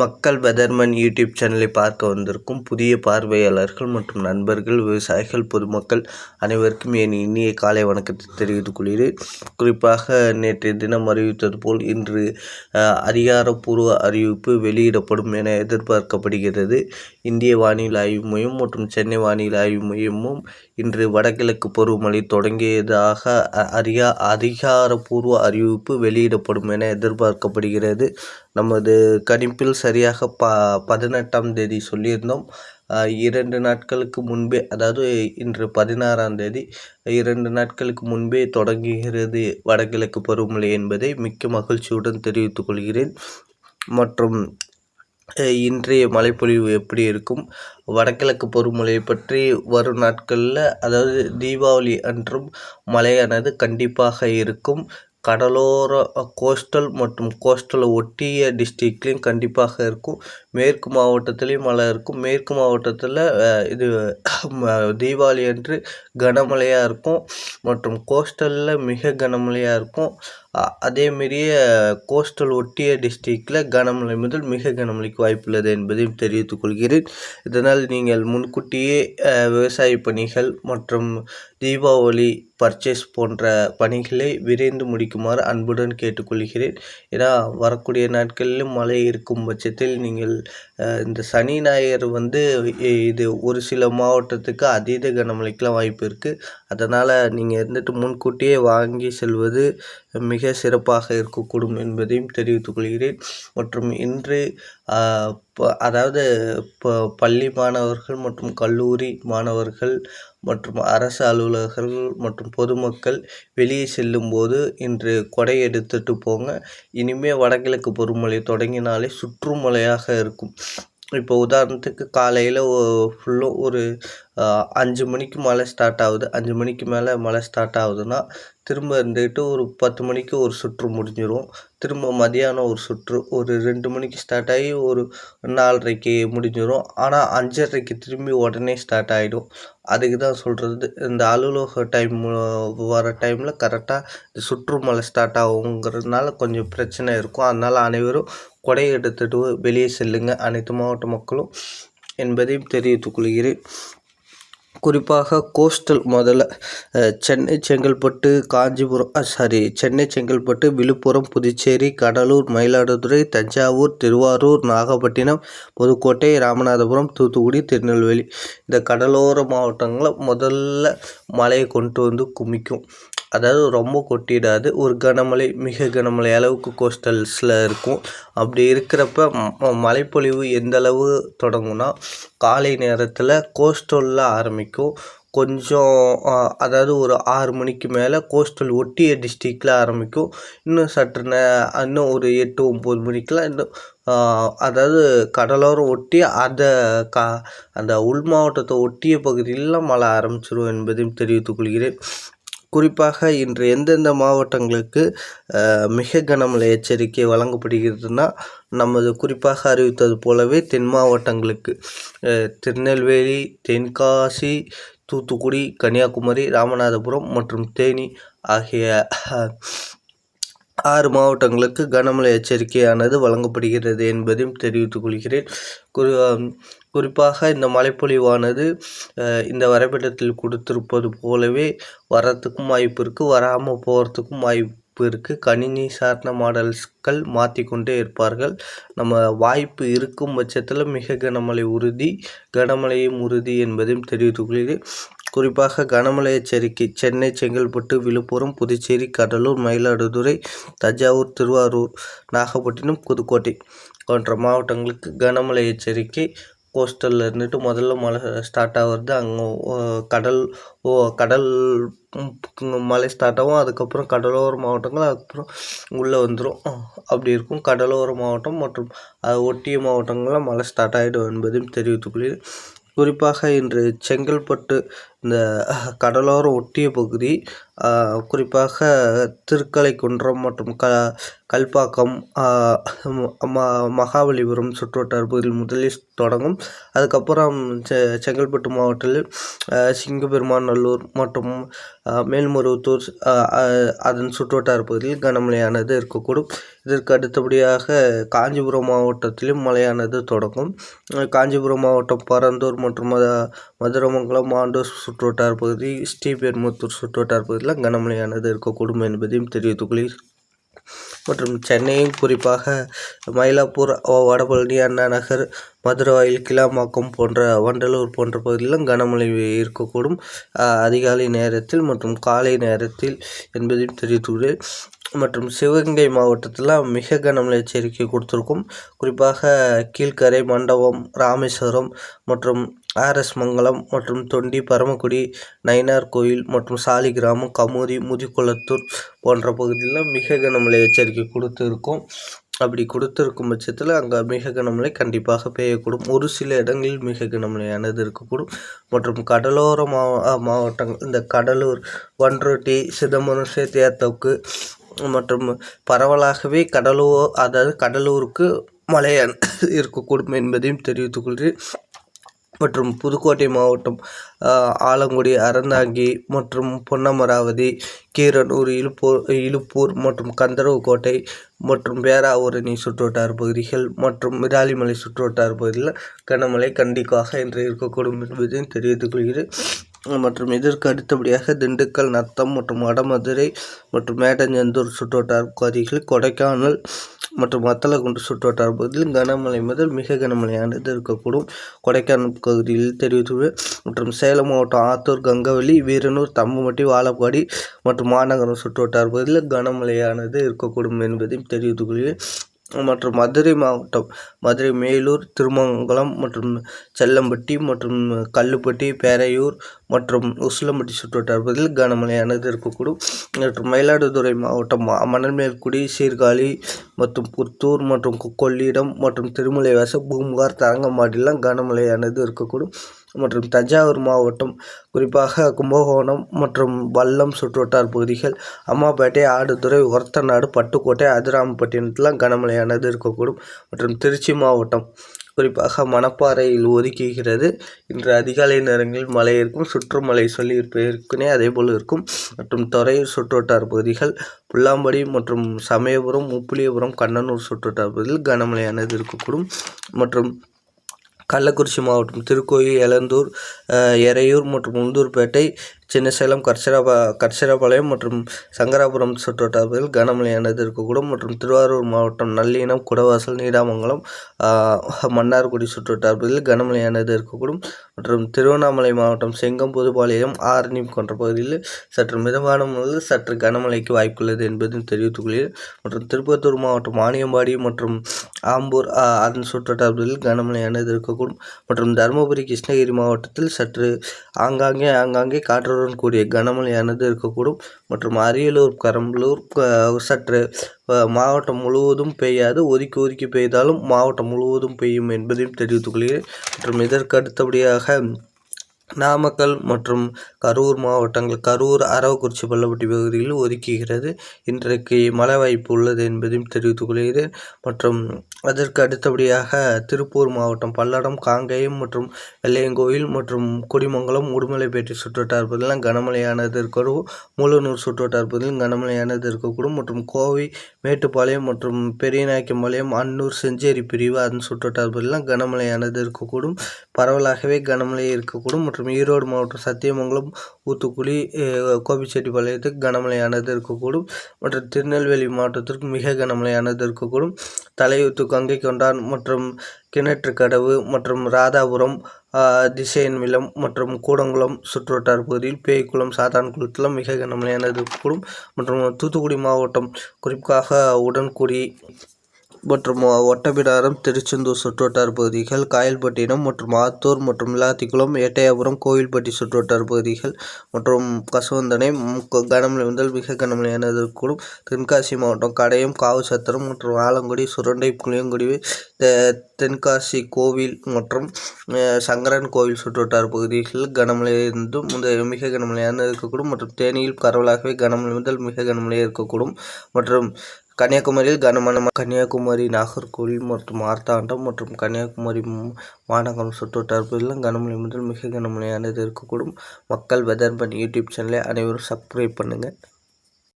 மக்கள் weatherman YouTube சேனலை பார்க்க வந்திருக்கும் புதிய பார்வையாளர்கள் மற்றும் நண்பர்கள் விவசாயிகள் பொதுமக்கள் அனைவருக்கும் என் இனிய காலை வணக்கத்தை தெரிவித்துக் கொள்கிறேன். குறிப்பாக நேற்றைய தினம் அறிவித்தது போல் இன்று அதிகாரப்பூர்வ அறிவிப்பு வெளியிடப்படும் என எதிர்பார்க்கப்படுகிறது. இந்திய வானிலை ஆய்வு மையம் மற்றும் சென்னை வானிலை ஆய்வு மையமும் இன்று வடகிழக்கு பருவமழை தொடங்கியதாக அதிகா அதிகாரப்பூர்வ அறிவிப்பு வெளியிடப்படும் என எதிர்பார்க்கப்படுகிறது. நமது கணிப்பில் சரியாக ப பதினெட்டாம் தேதி சொல்லியிருந்தோம். இரண்டு நாட்களுக்கு முன்பே அதாவது இன்று பதினாறாம் தேதி இரண்டு நாட்களுக்கு முன்பே தொடங்குகிறது வடகிழக்கு பருவமழை என்பதை மிக்க மகிழ்ச்சியுடன் தெரிவித்துக் கொள்கிறேன். மற்றும் இன்றைய மழைப்பொழிவு எப்படி இருக்கும்? வடகிழக்கு பருவமழை பற்றி வரும் நாட்களில் அதாவது தீபாவளி அன்றும் மழையானது கண்டிப்பாக இருக்கும். கடலோர கோஸ்டல் மற்றும் கோஸ்டலை ஒட்டிய டிஸ்ட்ரிக்ட்லேயும் கண்டிப்பாக இருக்கும். மேற்கு மாவட்டத்துலேயும் மழை இருக்கும். மேற்கு மாவட்டத்தில் இது தீபாவளி அன்று கனமழையாக இருக்கும். மற்றும் கோஸ்டலில் மிக கனமழையாக இருக்கும். அதேமாரியே கோஸ்டல் ஒட்டிய டிஸ்ட்ரிக்டில் கனமழை முதல் மிக கனமழைக்கு வாய்ப்புள்ளது என்பதையும் தெரிவித்துக் கொள்கிறேன். இதனால் நீங்கள் முன்கூட்டியே விவசாய பணிகள் மற்றும் தீபாவளி பர்ச்சேஸ் போன்ற பணிகளை விரைந்து முடிக்குமாறு அன்புடன் கேட்டுக்கொள்கிறேன். ஏன்னா வரக்கூடிய நாட்களிலும் மழை இருக்கும் பட்சத்தில் நீங்கள் இந்த சனி ஞாயிறு வந்து இது ஒரு சில மாவட்டத்துக்கு அதீத கனமழைக்கெலாம் வாய்ப்பு இருக்குது அதனால் நீங்கள் இருந்துட்டு முன்கூட்டியே வாங்கி செல்வது மிக சிறப்பாக இருக்கக்கூடும் என்பதையும் தெரிவித்துக் கொள்கிறேன். மற்றும் இன்று அதாவது இப்போ பள்ளி மாணவர்கள் மற்றும் கல்லூரி மாணவர்கள் மற்றும் அரசு அலுவலர்கள் மற்றும் பொதுமக்கள் வெளியே செல்லும்போது இன்று கொடை எடுத்துகிட்டு போங்க. இனிமேல் வடகிழக்கு பருவமழை தொடங்கினாலே சுற்றுமழையாக இருக்கும். இப்போ உதாரணத்துக்கு காலையில் ஃபுல்லும் ஒரு அஞ்சு மணிக்கு மழை ஸ்டார்ட் ஆகுது. அஞ்சு மணிக்கு மேலே மழை ஸ்டார்ட் ஆகுதுன்னா திரும்ப இருந்துக்கிட்டு ஒரு பத்து மணிக்கு ஒரு சுற்று முடிஞ்சிடும் திரும்ப மதியானம் ஒரு சுற்று ஒரு ரெண்டு மணிக்கு ஸ்டார்ட் ஆகி ஒரு நாலரைக்கு முடிஞ்சிடும் ஆனால் அஞ்சரைக்கு திரும்பி உடனே ஸ்டார்ட் ஆகிடும் அதுக்கு தான் சொல்கிறது இந்த அலுவலக டைம் வர டைமில் கரெக்டாக சுற்று மழை ஸ்டார்ட் ஆகுங்கிறதுனால கொஞ்சம் பிரச்சனை இருக்கும். அதனால் அனைவரும் கொடை எடுத்துகிட்டு வெளியே செல்லுங்கள் அனைத்து மாவட்ட மக்களும் என்பதையும் தெரிவித்துக் கொள்கிறேன். குறிப்பாக கோஸ்டல் முதல்ல சென்னை செங்கல்பட்டு காஞ்சிபுரம் சாரி சென்னை செங்கல்பட்டு விழுப்புரம் புதுச்சேரி கடலூர் மயிலாடுதுறை தஞ்சாவூர் திருவாரூர் நாகப்பட்டினம் புதுக்கோட்டை ராமநாதபுரம் தூத்துக்குடி திருநெல்வேலி. இந்த கடலோர மாவட்டங்களில் முதல்ல மழையை கொண்டு வந்து குமிக்கும். அதாவது ரொம்ப கொட்டிடாது. ஒரு கனமழை மிக கனமழை அளவுக்கு கோஸ்டல்ஸில் இருக்கும். அப்படி இருக்கிறப்ப மழைப்பொழிவு எந்தளவு தொடங்கும்னா காலை நேரத்தில் கோஸ்டலில் ஆரம்பிக்கும். கொஞ்சம் அதாவது ஒரு ஆறு மணிக்கு மேலே கோஸ்டல் ஒட்டிய டிஸ்ட்ரிக்டில் ஆரம்பிக்கும். இன்னும் சற்று நே இன்னும் ஒரு எட்டு ஒம்பது மணிக்கெலாம் இன்னும் அதாவது கடலோரம் ஒட்டி அதை கா அந்த உள் மாவட்டத்தை ஒட்டிய பகுதியிலலாம் மழை ஆரம்பிச்சிடும் என்பதையும் தெரிவித்துக் கொள்கிறேன். குறிப்பாக இன்று எந்தெந்த மாவட்டங்களுக்கு மிக கனமழை எச்சரிக்கை வழங்கப்படுகிறதுனா நமது குறிப்பாக அறிவித்தது போலவே தென் மாவட்டங்களுக்கு. திருநெல்வேலி தென்காசி தூத்துக்குடி கன்னியாகுமரி ராமநாதபுரம் மற்றும் தேனி ஆகிய ஆறு மாவட்டங்களுக்கு கனமழை எச்சரிக்கையானது வழங்கப்படுகிறது என்பதையும் தெரிவித்துக் கொள்கிறேன். குறி குறிப்பாக இந்த மழைப்பொழிவானது இந்த வரைபடத்தில் கொடுத்திருப்பது போலவே வரத்துக்கும் வாய்ப்பு இருக்குது வராமல் போகிறதுக்கும் வாய்ப்பு இருக்குது கணினி சார்ந்த மாடல்ஸ்கள் மாற்றிக்கொண்டே இருப்பார்கள். நம்ம வாய்ப்பு இருக்கும் பட்சத்தில் மிக கனமழை உறுதி கனமழையும் உறுதி என்பதையும் தெரிவித்துக் கொள்கிறேன். குறிப்பாக கனமழை எச்சரிக்கை. சென்னை செங்கல்பட்டு விழுப்புரம் புதுச்சேரி கடலூர் மயிலாடுதுறை தஞ்சாவூர் திருவாரூர் நாகப்பட்டினம் புதுக்கோட்டை போன்ற மாவட்டங்களுக்கு கனமழை எச்சரிக்கை. கோஸ்டலில் இருந்துட்டு முதல்ல மழை ஸ்டார்ட் ஆகிறது அங்கே கடல் ஓ கடல் மழை ஸ்டார்ட் ஆகும். அதுக்கப்புறம் கடலோர மாவட்டங்கள் அதுக்கப்புறம் உள்ளே வந்துடும் அப்படி இருக்கும். கடலோர மாவட்டம் மற்றும் அதை ஒட்டிய மாவட்டங்களில் மழை ஸ்டார்ட் ஆகிடும் என்பதையும் தெரிவித்துக்கொள்கிறேன் குறிப்பாக இன்று செங்கல்பட்டு இந்த கடலோர ஒட்டிய பகுதி குறிப்பாக திருக்கலைக்குன்றம் மற்றும் க கல்பாக்கம் ம மகாபலிபுரம் சுற்றுவட்டார பகுதியில் முதலில் தொடங்கும். அதுக்கப்புறம் செ செங்கல்பட்டு மாவட்டத்தில் சிங்கபெருமாநல்லூர் மற்றும் மேல்மருவத்தூர் அதன் சுற்றுவட்டார பகுதியில் கனமழையானது இருக்கக்கூடும். இதற்கு அடுத்தபடியாக காஞ்சிபுரம் மாவட்டத்திலும் மழையானது தொடங்கும். காஞ்சிபுரம் மாவட்டம் பரந்தூர் மற்றும் மதுரமங்கலம் ஆண்டூர் சுற்றுவட்டார் பகுதி ஸ்ரீபெரும்புத்தூர் சுற்றுவட்டார் பகுதியில் கனமழையானது இருக்கக்கூடும் என்பதையும் தெரிவித்துக் மற்றும் சென்னையும் குறிப்பாக மயிலாப்பூர் வடபழனி அண்ணா நகர் மதுரவாயில் கிளாம்பாக்கம் போன்ற வண்டலூர் போன்ற பகுதியிலும் கனமழை இருக்கக்கூடும் அதிகாலை நேரத்தில் மற்றும் காலை நேரத்தில் என்பதையும் தெரிவித்துள்ளேன் மற்றும் சிவகங்கை மாவட்டத்தில் மிக கனமழை எச்சரிக்கை கொடுத்துருக்கும். குறிப்பாக கீழ்கரை மண்டபம் ராமேஸ்வரம் மற்றும் ஆர்எஸ் மங்கலம் மற்றும் தொண்டி பரமக்குடி நயினார் கோயில் மற்றும் சாலிகிராமம் கமுதி முதிக்குளத்தூர் போன்ற பகுதியில் மிக கனமழை எச்சரிக்கை கொடுத்துருக்கோம். அப்படி கொடுத்துருக்கும் பட்சத்தில் அங்கே மிக கனமழை கண்டிப்பாக பெய்யக்கூடும். ஒரு சில இடங்களில் மிக கனமழையானது இருக்கக்கூடும். மற்றும் கடலோர மாவ மாவட்டங்கள் இந்த கடலூர் ஒன்றொட்டி சிதம்பரம் சேத்தியாத்தோக்கு மற்றும் பரவலாகவே கடலூர் அதாவது கடலூருக்கு மழையான இருக்கக்கூடும் என்பதையும் தெரிவித்துக்கொள்கிறேன் மற்றும் புதுக்கோட்டை மாவட்டம் ஆலங்குடி அறந்தாங்கி மற்றும் பொன்னமராவதி கீரனூர் இலுப்பூர் இலுப்பூர் மற்றும் கந்தரவுக்கோட்டை மற்றும் பேராவூரணி சுற்றுவட்டார பகுதிகள் மற்றும் விராலிமலை சுற்றுவட்டார பகுதியில் கனமழை கண்டிப்பாக இன்று இருக்கக்கூடும் என்பதையும் தெரிவித்துக் கொள்கிறேன். மற்றும் இதற்கு அடுத்தபடியாக திண்டுக்கல் நத்தம் மற்றும் வடமதுரை மற்றும் மேடஞ்சந்தூர் சுற்றுவட்டார பகுதிகளில் கொடைக்கானல் மற்றும் வத்தலகுண்டு சுற்றுவட்டார பகுதியில் கனமழை முதல் மிக கனமழையானது இருக்கக்கூடும் கொடைக்கானல் பகுதியில் தெரிவித்துள்ளேன் மற்றும் சேலம் மாவட்டம் ஆத்தூர் கங்கவல்லி வீரனூர் தம்பம்பட்டி வாழப்பாடி மற்றும் மாநகரம் சுற்றுவட்டார பகுதியில் கனமழையானது இருக்கக்கூடும் என்பதையும் தெரிவித்துக்கொள்கிறேன் மற்றும் மதுரை மாவட்டம் மதுரை மேலூர் திருமங்கலம் மற்றும் செல்லம்பட்டி மற்றும் கல்லுப்பட்டி பேரையூர் மற்றும் உசிலம்பட்டி சுற்றுவட்டார பகுதியில் கனமழையானது இருக்கக்கூடும். மற்றும் மயிலாடுதுறை மாவட்டம் மணல்மேல்குடி சீர்காழி மற்றும் புத்தூர் மற்றும் கொள்ளிடம் மற்றும் திருமலைவாசல் பூம்புகார் தரங்கம்பாடிலாம் கனமழையானது இருக்கக்கூடும். மற்றும் தஞ்சாவூர் மாவட்டம் குறிப்பாக கும்பகோணம் மற்றும் வல்லம் சுற்றுவட்டார் பகுதிகள் அம்மாப்பேட்டை ஆடுதுறை ஒரத்தநாடு பட்டுக்கோட்டை அதிராமப்பட்டினத்தில் கனமழையானது இருக்கக்கூடும். மற்றும் திருச்சி மாவட்டம் குறிப்பாக மணப்பாறையில் ஒதுக்குகிறது. இன்று அதிகாலை நேரங்களில் மழை இருக்கும் சுற்றுமலை சொல்லி ஏற்கனவே அதே போல் இருக்கும். மற்றும் துறையூர் சுற்றுவட்டார பகுதிகள் புல்லாம்படி மற்றும் சமயபுரம் உப்புளியபுரம் கண்ணனூர் சுற்றுவட்டார பகுதியில் கனமழையானது இருக்கக்கூடும். மற்றும் கள்ளக்குறிச்சி மாவட்டம் திருக்கோயில் எலந்தூர் எறையூர் மற்றும் உளுந்தூர்பேட்டை சின்னசேலம் கர்சராபா கர்சராபாளையம் மற்றும் சங்கராபுரம் சுற்றுவட்டாரத்தில் கனமழையானது இருக்கக்கூடும் மற்றும் திருவாரூர் மாவட்டம் நல்லினம் குடவாசல் நீடாமங்கலம் மன்னார்குடி சுற்றுவட்டாரத்தில் கனமழையானது இருக்கக்கூடும் மற்றும் திருவண்ணாமலை மாவட்டம் செங்கம் புதுப்பாளையம் ஆரணி போன்ற பகுதியில் சற்று மிதமான முதல் சற்று கனமழைக்கு வாய்ப்புள்ளது என்பதும் தெரிவித்துக் மற்றும் திருப்பத்தூர் மாவட்டம் வாணியம்பாடி மற்றும் ஆம்பூர் அதன் சுற்றுவட்டாரத்தில் கனமழையானது இருக்கக்கூடும் மற்றும் தருமபுரி கிருஷ்ணகிரி மாவட்டத்தில் சற்று ஆங்காங்கே ஆங்காங்கே காற்று காற்றுடன் கூடிய கனமழையானது இருக்கக்கூடும். மற்றும் அரியலூர் பெரம்பலூர் சற்று மாவட்டம் முழுவதும் பெய்யாது. ஒதுக்கி ஒதுக்கி பெய்தாலும் மாவட்டம் முழுவதும் பெய்யும் என்பதையும் தெரிவித்துக் கொள்கிறேன். மற்றும் இதற்கு அடுத்தபடியாக நாமக்கல் மற்றும் கரூர் மாவட்டங்கள் கரூர் அரவக்குறிச்சி பள்ளப்பட்டி பகுதியில் ஒதுக்குகிறது. இன்றைக்கு மழை வாய்ப்பு உள்ளது என்பதையும் தெரிவித்துக் கொள்கிறேன். மற்றும் அதற்கு அடுத்தபடியாக திருப்பூர் மாவட்டம் பல்லடம் காங்கேயம் மற்றும் வெள்ளையங்கோயில் மற்றும் குடிமங்கலம் உடுமலைப்பேட்டை சுற்றுவட்டார பகுதியெல்லாம் கனமழையானது இருக்கக்கூடும். மூலனூர் சுற்றுவட்டார பகுதியில் கனமழையானது இருக்கக்கூடும். மற்றும் கோவை மேட்டுப்பாளையம் மற்றும் பெரியநாயக்கம்பாளையம் அன்னூர் செஞ்சேரி பிரிவு அதன் சுற்றுவட்டார பகுதியெல்லாம் கனமழையானது இருக்கக்கூடும். பரவலாகவே கனமழை இருக்கக்கூடும். மற்றும் ஈரோடு மாவட்டம் சத்தியமங்கலம் ஊத்துக்குளி கோபிச்செட்டிப்பாளையத்துக்கு கனமழையானது இருக்கக்கூடும் மற்றும் திருநெல்வேலி மாவட்டத்திற்கு மிக கனமழையானது இருக்கக்கூடும். தலையூத்து கங்கை கொண்டான் மற்றும் கிணற்றுக்கடவு மற்றும் ராதாபுரம் திசையன்விலம் மற்றும் கூடங்குளம் சுற்றுவட்டார பகுதியில் பேய்க்குளம் சாத்தான்குளத்தில் மிக கனமழையானது இருக்கக்கூடும் மற்றும் தூத்துக்குடி மாவட்டம் குறிப்பாக உடன்குடி மற்றும் ஒட்டபிடாரம் திருச்செந்தூர் சுற்றுவட்டார பகுதிகள் காயல்பட்டினம் மற்றும் ஆத்தூர் மற்றும் விளாத்திக்குளம் எட்டயபுரம் கோவில்பட்டி சுற்றுவட்டார பகுதிகள் மற்றும் கசவந்தனை கனமழை முதல் மிக கனமழையானது. இருக்கும் தென்காசி மாவட்டம் கடையம் காவுசத்திரம் மற்றும் ஆலங்குடி சுரண்டை புளியங்குடி தென்காசி கோவில் மற்றும் சங்கரன் கோவில் சுற்றுவட்டார பகுதிகளில் கனமழை இருந்தும் மிக கனமழையான இருக்கக்கூடும் மற்றும் தேனியில் பரவலாகவே கனமழை முதல் மிக கனமழை இருக்கக்கூடும் மற்றும் கன்னியாகுமரியில் கனமான கன்னியாகுமரி நாகர்கோவில் மற்றும் மார்த்தாண்டம் மற்றும் கன்னியாகுமரி மாநகரம் சுற்றுவட்டார பகுதிகளிலும் கனமழை முதல் மிக கனமழையானது இருக்கக்கூடும். மக்கள் வெதர்பன் யூடியூப் சேனலை அனைவரும் சப்ஸ்கிரைப் பண்ணுங்கள்